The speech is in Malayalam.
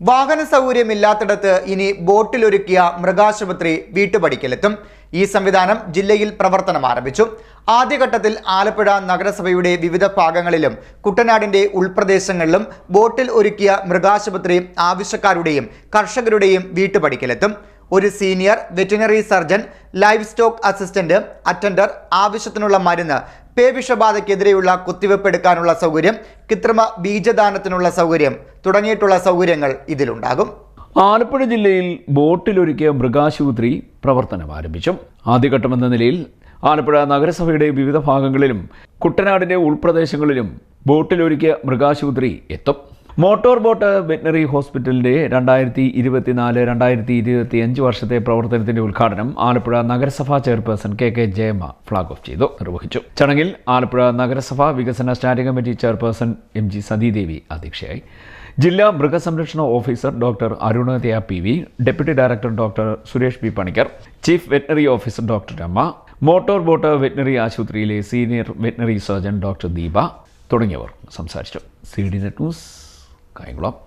വാഹന സൗകര്യമില്ലാത്തിടത്ത് ഇനി ബോട്ടിലൊരുക്കിയ മൃഗാശുപത്രി വീട്ടുപടിക്കലെത്തും. ഈ സംവിധാനം ജില്ലയിൽ പ്രവർത്തനം ആരംഭിച്ചു. ആദ്യഘട്ടത്തിൽ ആലപ്പുഴ നഗരസഭയുടെ വിവിധ ഭാഗങ്ങളിലും കുട്ടനാടിന്റെ ഉൾപ്രദേശങ്ങളിലും ബോട്ടിൽ ഒരുക്കിയ മൃഗാശുപത്രി ആവശ്യക്കാരുടെയും കർഷകരുടെയും വീട്ടുപടിക്കലെത്തും. ഒരു senior veterinary surgeon livestock assistant attender ആവശ്യത്തിനുള്ള മരുന്ന് പേവിഷബാധയ്ക്കെതിരെയുള്ള കുത്തിവെപ്പ് എടുക്കാനുള്ള സൗകര്യം കൃത്രിമ ബീജദാനത്തിനുള്ള സൗകര്യം തുടങ്ങിയിട്ടുള്ള സൗകര്യങ്ങൾ ഇതിലുണ്ടാകും. ആലപ്പുഴ ജില്ലയിൽ ബോട്ടിലൊരുക്കിയ മൃഗാശുപത്രി പ്രവർത്തനം ആരംഭിച്ചു. ആദ്യഘട്ടമെന്ന നിലയിൽ ആലപ്പുഴ നഗരസഭയുടെ വിവിധ ഭാഗങ്ങളിലും കുട്ടനാടിന്റെ ഉൾപ്രദേശങ്ങളിലും ബോട്ടിലൊരുക്കിയ മൃഗാശുപത്രി എത്തും. മോട്ടോർ ബോട്ട് വെറ്റിനറി ഹോസ്പിറ്റലിന്റെ രണ്ടായിരത്തി ഇരുപത്തിനാല് രണ്ടായിരത്തി ഇരുപത്തി അഞ്ച് വർഷത്തെ പ്രവർത്തനത്തിന്റെ ഉദ്ഘാടനം ആലപ്പുഴ നഗരസഭാ chairperson K K Jayama flag off ചെയ്തു നിർവഹിച്ചു. ചടങ്ങിൽ ആലപ്പുഴ നഗരസഭാ വികസന standing committee chairperson M G Sathidevi അധ്യക്ഷയായി. ജില്ലാ മൃഗസംരക്ഷണ officer doctor അരുണതയ P V deputy director doctor Suresh P Panicker chief veterinary officer doctor രമ്മ motor boat veterinary ആശുപത്രിയിലെ senior veterinary surgeon doctor Deepa തുടങ്ങിയവർ സംസാരിച്ചു. C D net news Kaikula.